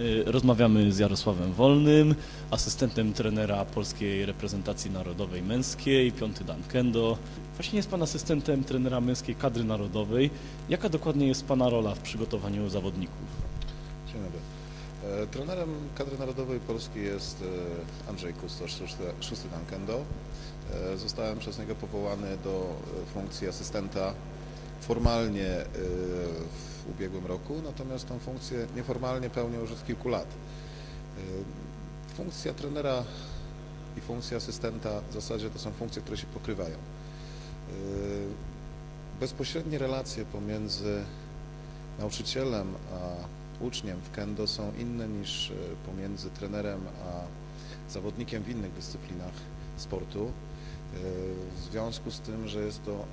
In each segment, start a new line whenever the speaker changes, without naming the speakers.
Y, Rozmawiamy z Jarosławem Wolnym, asystentem trenera polskiej reprezentacji narodowej męskiej, piąty dan kendo. Właśnie jest Pan asystentem trenera męskiej kadry narodowej. Jaka dokładnie jest Pana rola w przygotowaniu zawodników?
Dzień dobry. E, Trenerem kadry narodowej Polski jest e, Andrzej Kustosz, szósty, dan kendo. E, Zostałem przez niego powołany do funkcji asystenta formalnie ubiegłym roku, natomiast tą funkcję nieformalnie pełnię już od kilku lat. E, Funkcja trenera i funkcja asystenta w zasadzie to są funkcje, które się pokrywają. E, Bezpośrednie relacje pomiędzy nauczycielem a uczniem w kendo są inne niż e, pomiędzy trenerem a zawodnikiem w innych dyscyplinach sportu. W związku z tym, że jest to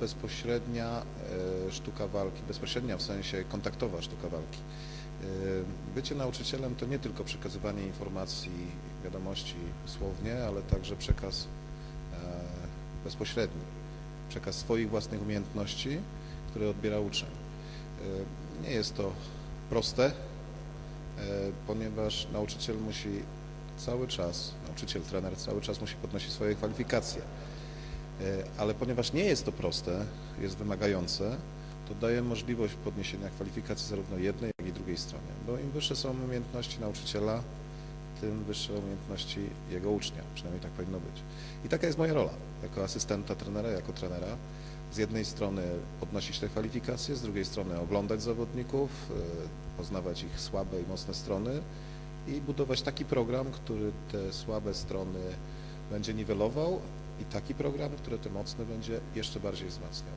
bezpośrednia e, sztuka walki, bezpośrednia w sensie kontaktowa sztuka walki. E, Bycie nauczycielem to nie tylko przekazywanie informacji, wiadomości słownie, ale także przekaz e, bezpośredni, przekaz swoich własnych umiejętności, które odbiera uczeń. Nie jest to proste, ponieważ nauczyciel musi cały czas, nauczyciel, trener cały czas musi podnosić swoje kwalifikacje. E, Ale ponieważ nie jest to proste, jest wymagające, to daje możliwość podniesienia kwalifikacji zarówno jednej, jak i drugiej stronie. Bo im wyższe są umiejętności nauczyciela, tym wyższe umiejętności jego ucznia. Przynajmniej tak powinno być. I taka jest moja rola jako asystenta trenera, jako trenera z jednej strony podnosić te kwalifikacje, z drugiej strony oglądać zawodników, e, poznawać ich słabe i mocne strony i budować taki program, który te słabe strony będzie niwelował i taki program, który te mocne będzie jeszcze bardziej wzmacniał.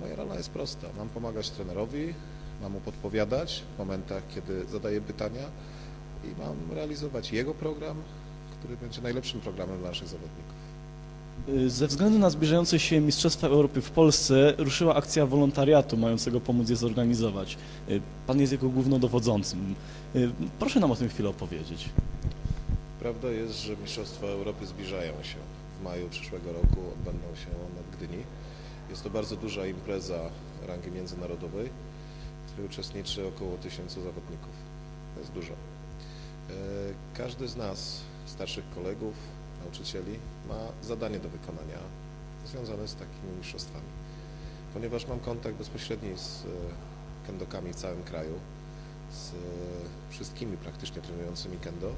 Moja rola jest prosta. Mam pomagać trenerowi, mam mu podpowiadać w momentach, kiedy zadaje pytania i mam realizować jego program, który będzie najlepszym programem dla naszych zawodników.
Ze względu na zbliżające się Mistrzostwa Europy w Polsce ruszyła akcja wolontariatu mającego pomóc je zorganizować. Pan jest jego głównodowodzącym. Proszę nam o tym chwilę opowiedzieć.
Prawda jest, że Mistrzostwa Europy zbliżają się. Maju przyszłego roku odbędą się one w Gdyni. Jest to bardzo duża impreza rangi międzynarodowej, w której uczestniczy około tysiącu zawodników. To jest dużo. E, Każdy z nas, starszych kolegów, nauczycieli, ma zadanie do wykonania związane z takimi mistrzostwami. Ponieważ mam kontakt bezpośredni z e, kendokami w całym kraju, z e, wszystkimi praktycznie trenującymi kendo,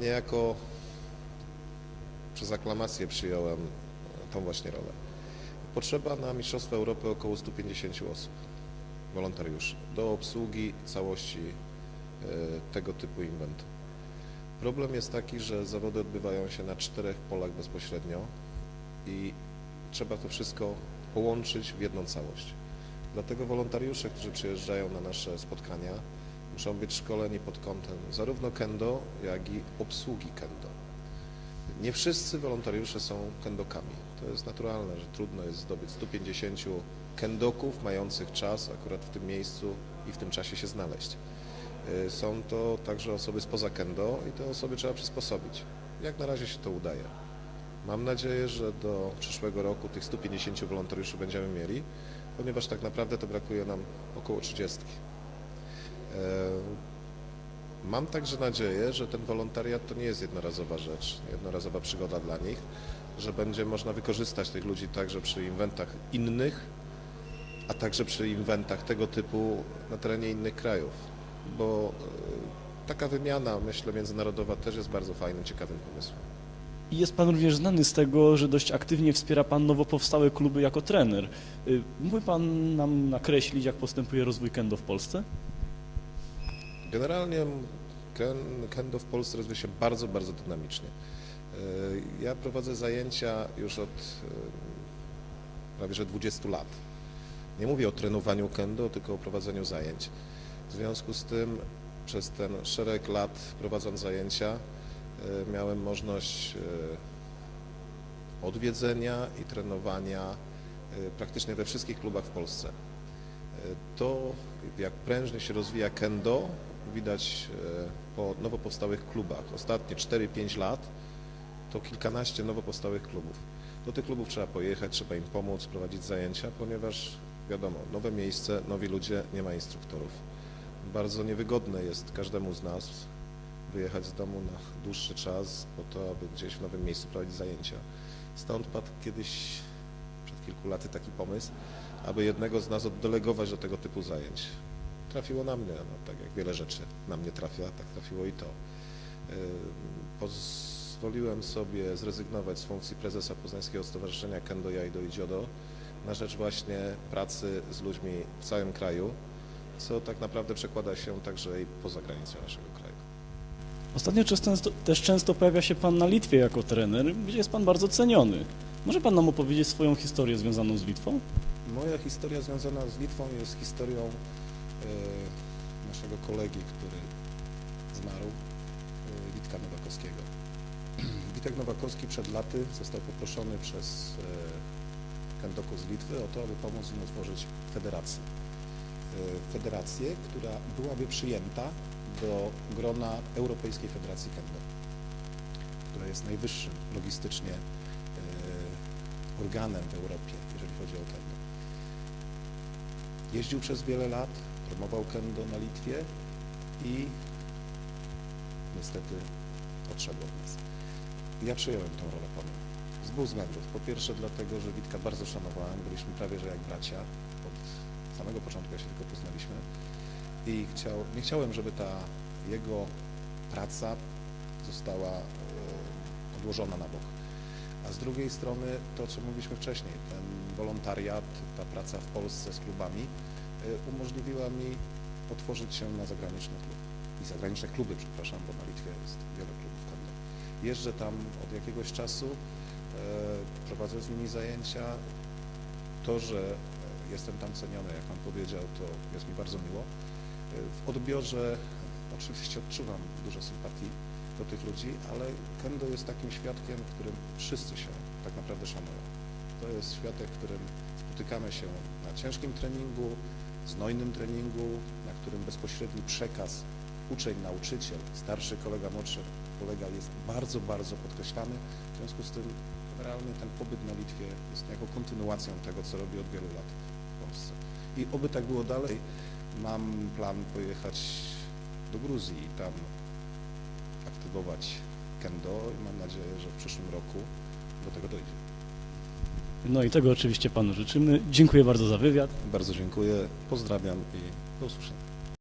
niejako przez aklamację przyjąłem tą właśnie rolę. Potrzeba na Mistrzostwa Europy około 150 osób, wolontariuszy, do obsługi całości e, tego typu inwentu. Problem jest taki, że zawody odbywają się na czterech polach bezpośrednio i trzeba to wszystko połączyć w jedną całość. Dlatego wolontariusze, którzy przyjeżdżają na nasze spotkania, muszą być szkoleni pod kątem zarówno kendo, jak i obsługi kendo. Nie wszyscy wolontariusze są kendokami. To jest naturalne, że trudno jest zdobyć 150 kendoków mających czas akurat w tym miejscu i w tym czasie się znaleźć. Y, Są to także osoby spoza kendo i te osoby trzeba przysposobić. Jak na razie się to udaje. Mam nadzieję, że do przyszłego roku tych 150 wolontariuszy będziemy mieli, ponieważ tak naprawdę to brakuje nam około 30. Mam także nadzieję, że ten wolontariat to nie jest jednorazowa rzecz, jednorazowa przygoda dla nich, że będzie można wykorzystać tych ludzi także przy inwentach innych, a także przy inwentach tego typu na terenie innych krajów, bo e, taka wymiana, myślę, międzynarodowa też jest bardzo fajnym, ciekawym pomysłem.
I Jest Pan również znany z tego, że dość aktywnie wspiera Pan nowo powstałe kluby jako trener. Y, Mógłby Pan nam nakreślić, jak postępuje rozwój kendo w Polsce?
Generalnie kendo w Polsce rozwija się bardzo, bardzo dynamicznie. E, Ja prowadzę zajęcia już od e, prawie że 20 lat. Nie mówię o trenowaniu kendo, tylko o prowadzeniu zajęć. W związku z tym przez ten szereg lat prowadząc zajęcia e, miałem możliwość odwiedzenia i trenowania praktycznie we wszystkich klubach w Polsce. To, jak prężnie się rozwija kendo, widać e, po nowo powstałych klubach. Ostatnie 4-5 lat to kilkanaście nowo powstałych klubów. Do tych klubów trzeba pojechać, trzeba im pomóc, prowadzić zajęcia, ponieważ wiadomo, nowe miejsce, nowi ludzie, nie ma instruktorów. bardzo niewygodne jest każdemu z nas wyjechać z domu na dłuższy czas po to, aby gdzieś w nowym miejscu prowadzić zajęcia. Stąd padł kiedyś, przed kilku laty, taki pomysł, aby jednego z nas oddelegować do tego typu zajęć. Trafiło na mnie, no, tak jak wiele rzeczy na mnie trafia, tak trafiło i to. Yy, Pozwoliłem sobie zrezygnować z funkcji prezesa Poznańskiego Stowarzyszenia Kendo Jaido i Jodo na rzecz właśnie pracy z ludźmi w całym kraju, co tak naprawdę przekłada się także i poza granicę naszego kraju.
Ostatnio też często, też często pojawia się Pan na Litwie jako trener, gdzie jest Pan bardzo ceniony. Może Pan nam opowiedzieć swoją historię związaną z Litwą?
Moja historia związana z Litwą jest historią e, naszego kolegi, który zmarł, e, Witka Nowakowskiego. Witek Nowakowski przed laty został poproszony przez e, Kendoku z Litwy o to, aby pomóc im utworzyć federację. E, federację, która byłaby przyjęta do grona Europejskiej Federacji Kendo, która jest najwyższym logistycznie e, organem w Europie, jeżeli chodzi o kendo. Jeździł przez wiele lat, promował kendo na Litwie i niestety odszedł od nas. Ja przyjąłem tą rolę po nim. Z dwóch względów. Po pierwsze dlatego, że Witka bardzo szanowałem, byliśmy prawie że jak bracia. Od samego początku się tylko poznaliśmy. I chciał, nie chciałem, żeby ta jego praca została e, odłożona na bok. A z drugiej strony to, co mówiliśmy wcześniej, ten wolontariat, ta praca w Polsce z klubami umożliwiła mi otworzyć się na zagraniczny klub. I zagraniczne kluby, przepraszam, bo na Litwie jest wiele klubów kendo. Jeżdżę tam od jakiegoś czasu, e, prowadzę z nimi zajęcia. To, że e, jestem tam ceniony, jak Pan powiedział, to jest mi bardzo miło. E, W odbiorze oczywiście odczuwam dużo sympatii do tych ludzi, ale kendo jest takim świadkiem, w którym wszyscy się tak naprawdę szanują. To jest światek, w którym spotykamy się na ciężkim treningu, znojnym treningu, na którym bezpośredni przekaz uczeń-nauczyciel, starszy kolega, młodszy kolega jest bardzo, bardzo podkreślany. W związku z tym generalnie ten pobyt na Litwie jest niejako kontynuacją tego, co robi od wielu lat w Polsce. I oby tak było dalej. Mam plan pojechać do Gruzji i tam aktywować kendo i mam nadzieję, że w przyszłym roku do tego dojdzie.
No i tego oczywiście Panu życzymy. Dziękuję bardzo za wywiad.
Bardzo dziękuję, pozdrawiam i do usłyszenia.